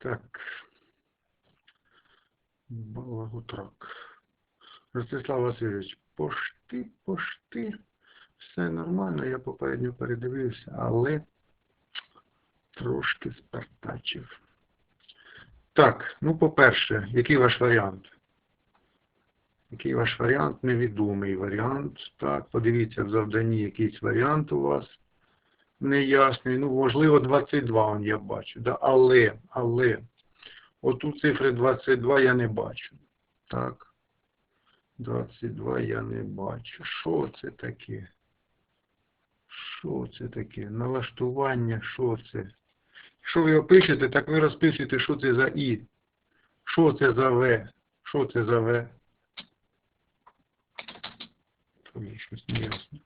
Так. Благотрак. Ростислав Васильович, пошти, пошти. Все нормально, я попередньо передивився, але трошки спартачив. Так, ну по-перше, який ваш варіант? Який ваш варіант? Невідомий варіант. Так, подивіться в завданні якийсь варіант у вас неясний. Ну, можливо, 22 он я бачу. Да? Але, але, оту цифри 22 я не бачу. Так. 22 я не бачу. Що це таке? Що це таке? Налаштування, що це? Якщо ви його пишете, так ви розписуєте, що це за І. Що це за В? Що це за В? Тоже щось не ясно.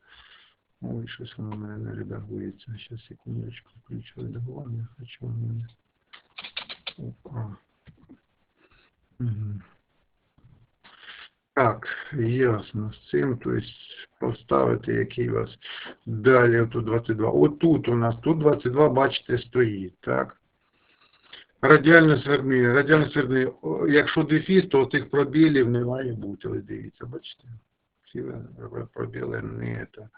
Ой, щось воно в мене не редагується. Зараз секундочку включу редагування. Хочу в мене. Опа. Угу. Так, ясно. З цим, то есть поставити, який у вас далі, отут 22. Отут у нас, тут 22, бачите, стоїть, так? Радіально сверни, радіально сверни, якщо дефіс, то цих пробілів не має бути, ось дивіться, бачите? Ці пробіли не, це,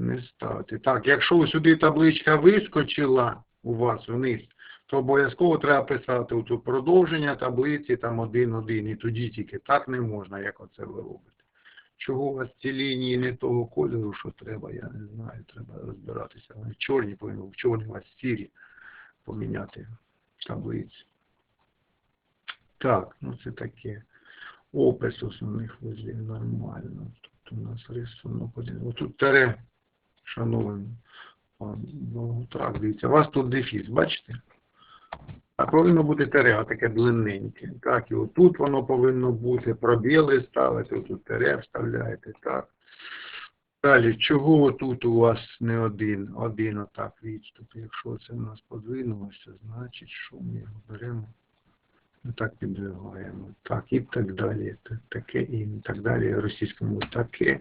не ставити. Так, якщо сюди табличка вискочила у вас вниз, то обов'язково треба писати у продовження таблиці там один-один, і тоді тільки так не можна, як оце ви робите. Чого у вас ці лінії не того кольору, що треба, я не знаю, треба розбиратися. Вони чорні повинні, в чорні у вас сірі поміняти таблиці. Так, ну це таке. Опис основних вузлів нормально. Тут у нас рисунок один. Отут тере, шановні. пан Боготрак, дивіться, у вас тут дефіс, бачите? А повинно бути тере, таке длинненьке. Так, і отут воно повинно бути, пробіли ставити, тут тере вставляєте, так. Далі, чого тут у вас не один, один отак відступ? Якщо це у нас подвинулося, значить, що ми його беремо, так підвигаємо. Так, і так далі. Так, таке і так далі. Російському таке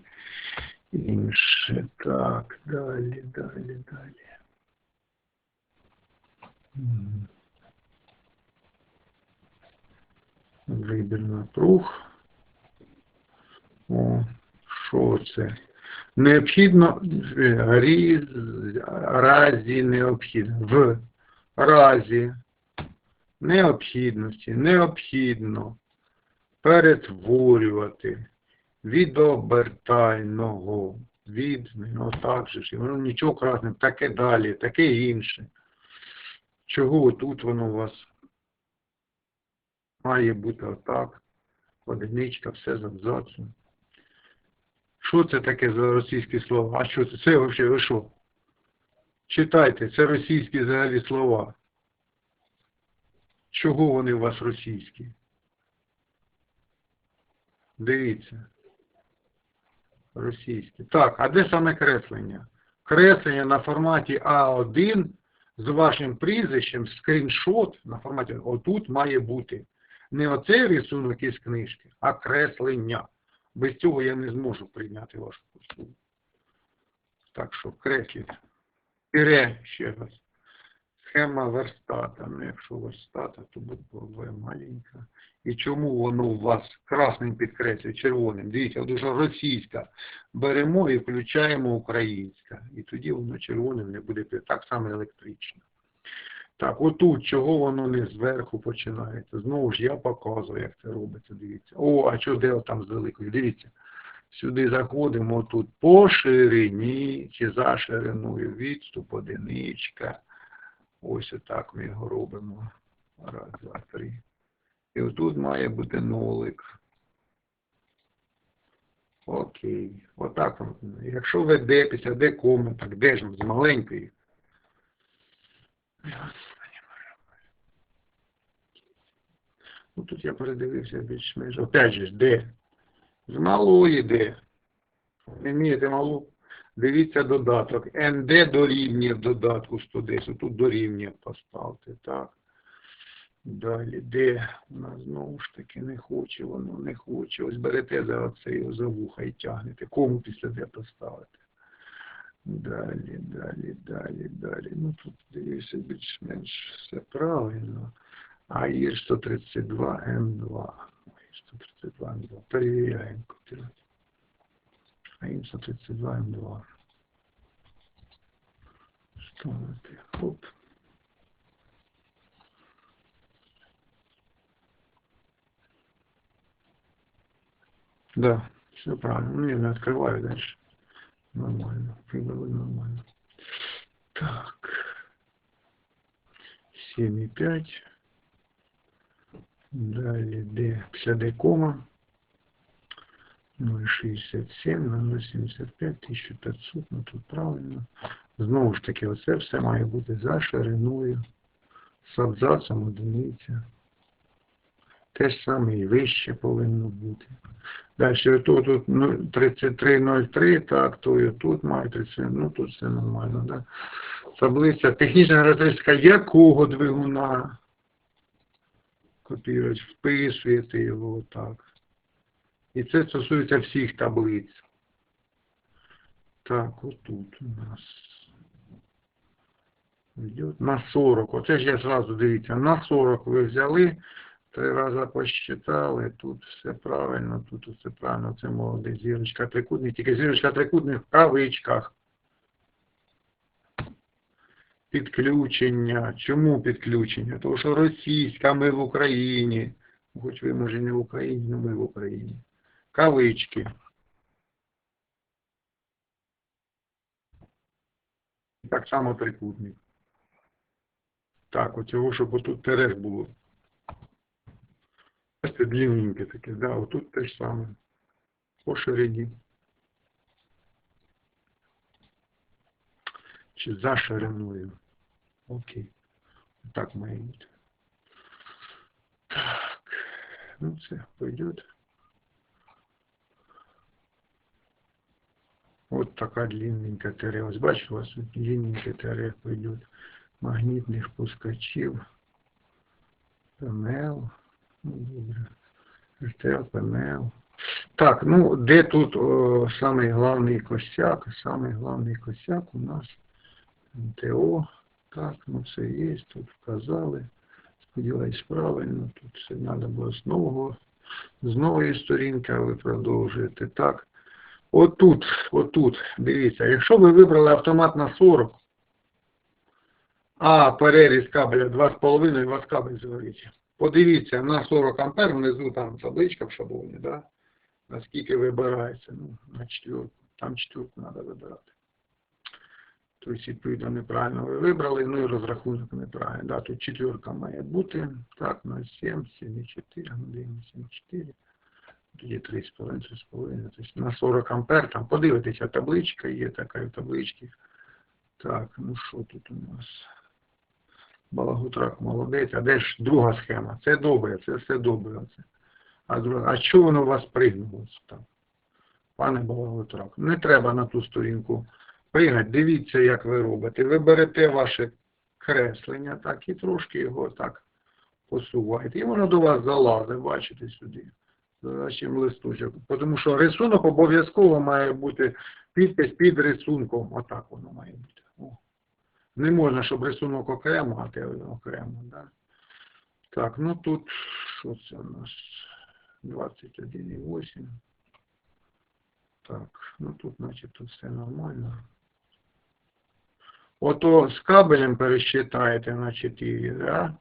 інше. Так, далі, далі, далі. Вибір напруг. О, що це? Необхідно різ, разі необхідно. В разі необхідності необхідно перетворювати від обертального, від, ну так же ж, воно нічого красне, таке далі, таке інше. Чого тут воно у вас має бути отак, одиничка, все з абзацом. Що це таке за російські слова? А що це? Це взагалі ви що? Читайте, це російські взагалі слова. Чого вони у вас російські? Дивіться. Російські. Так, а де саме креслення? Креслення на форматі А1 з вашим прізвищем, скріншот на форматі отут має бути. Не оцей рисунок із книжки, а креслення. Без цього я не зможу прийняти вашу послугу. Так що кресліть. Тире ще раз. Схема верстата. Ну, якщо верстата, то буде маленька. І чому воно у вас красним підкреслює, червоним? Дивіться, дуже російська. Беремо і включаємо українська. І тоді воно червоним не буде так само електрично. Так, отут, чого воно не зверху починається? Знову ж я показую, як це робиться, дивіться. О, а що де там з великою? Дивіться. Сюди заходимо, тут по ширині чи за шириною відступ, одиничка. Ось отак ми його робимо. Раз, два, три. І отут має бути нолик. Окей. Отак. Якщо ви де після де кому, так де ж з маленької? Ну тут я передивився більш-менш. Опять же, де? З малої де? Не вмієте малу? Дивіться додаток. НД дорівнює в додатку 110. Тут дорівнює поставте, так. Далі, де? У нас знову ж таки не хоче, воно не хоче. Ось берете за оце його за вуха і тягнете. Кому після де поставити? Далі, далі, далі, далі. Ну тут дивіться більш-менш все правильно. АІР 132 М2. АІР 132 М2. Перевіряємо АІР 132 М2. Ставити. Хоп. Да, все правильно. Ну, не открываю дальше. Нормально. Выбрали нормально. Так. 7,5. Далее D, 50 кома. 0,67 на 0,75, 1500, ну тут правильно. Знову ж таки, оце все має бути за шириною, з абзацом одиниця. Те ж саме і вище повинно бути. Далі отут тут ну, 3303, так, то і тут має 30, ну тут все нормально, да. Таблиця, технічна характеристика якого двигуна? Копірують, вписуєте його отак. І це стосується всіх таблиць. Так, отут у нас. На 40. Оце ж я зразу дивіться, на 40 ви взяли, три рази посчитали, тут все правильно, тут все правильно, це молодий зірочка трикутник, тільки зірочка трикутник в кавичках. Підключення. Чому підключення? Тому що російська, ми в Україні. Хоч ви, може, не в Україні, але ми в Україні. Кавички. Так само трикутник. Так, оцього, щоб отут терех було. Це длинненьке таке, да, отут те ж саме. По ширині. Чи за шириною. Окей. Так має бути. Так. Ну це пойдет. Вот такая длинненькая терея. Ось бачите, у вас тут длинненькая терея пойдет. Магнітних пускачів. ПМЛ. Ну. РТЛ, ПМЛ. Так, ну, де тут о, самий главний косяк? Самий главний косяк у нас МТО. Так, ну все є, тут вказали. Сподіваюсь, правильно. Тут все треба було з нового, з нової сторінки, а ви продовжуєте. Так. Отут, отут, дивіться, якщо ви вибрали автомат на 40, а переріз кабеля 2,5 у вас кабель згорить. Подивіться, на 40 ампер внизу там табличка в шаблоні, да? наскільки вибирається. Ну, на четвірку. Там четвірку треба вибирати. Тобто, відповідно, неправильно ви вибрали, ну і розрахунок неправильний. Да, тут четвірка має бути. Так, 0,7, 7,4, 1,74. Тоді 3,5, 3,5. Тобто на 40 ампер, там подивитися, табличка є така в табличці. Так, ну що тут у нас? Балагутрак молодець, а де ж друга схема? Це добре, це все добре. Це. А друга, а що воно у вас пригнулося там? Пане Балагутрак, не треба на ту сторінку пригати. Дивіться, як ви робите. Ви берете ваше креслення, так, і трошки його так посуваєте. І воно до вас залазить, бачите, сюди. Чим листочок. Тому що рисунок обов'язково має бути підпис під рисунком. Отак воно має бути. О. Не можна, щоб рисунок окремо, а те окремо. Да? Так, ну тут, що це у нас? 21,8. Так, ну тут, значить, все нормально. Ото з кабелем пересчитаєте на 4, да?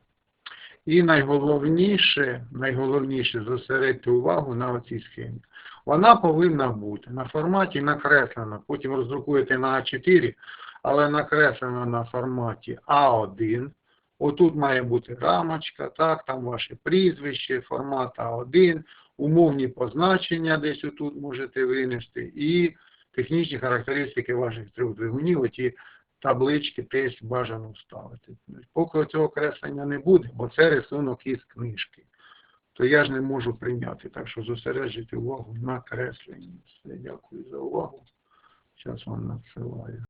І найголовніше, найголовніше зосередьте увагу на оцій схемі. Вона повинна бути на форматі накреслена, потім роздрукуєте на А4, але накреслена на форматі А1. Отут має бути рамочка, так, там ваше прізвище, формат А1, умовні позначення десь отут можете винести, і технічні характеристики ваших трьох двигунів, оті таблички теж бажано вставити. Поки цього креслення не буде, бо це рисунок із книжки, то я ж не можу прийняти. Так що зосереджуйте увагу на кресленні. Все, дякую за увагу. Зараз вам надсилаю.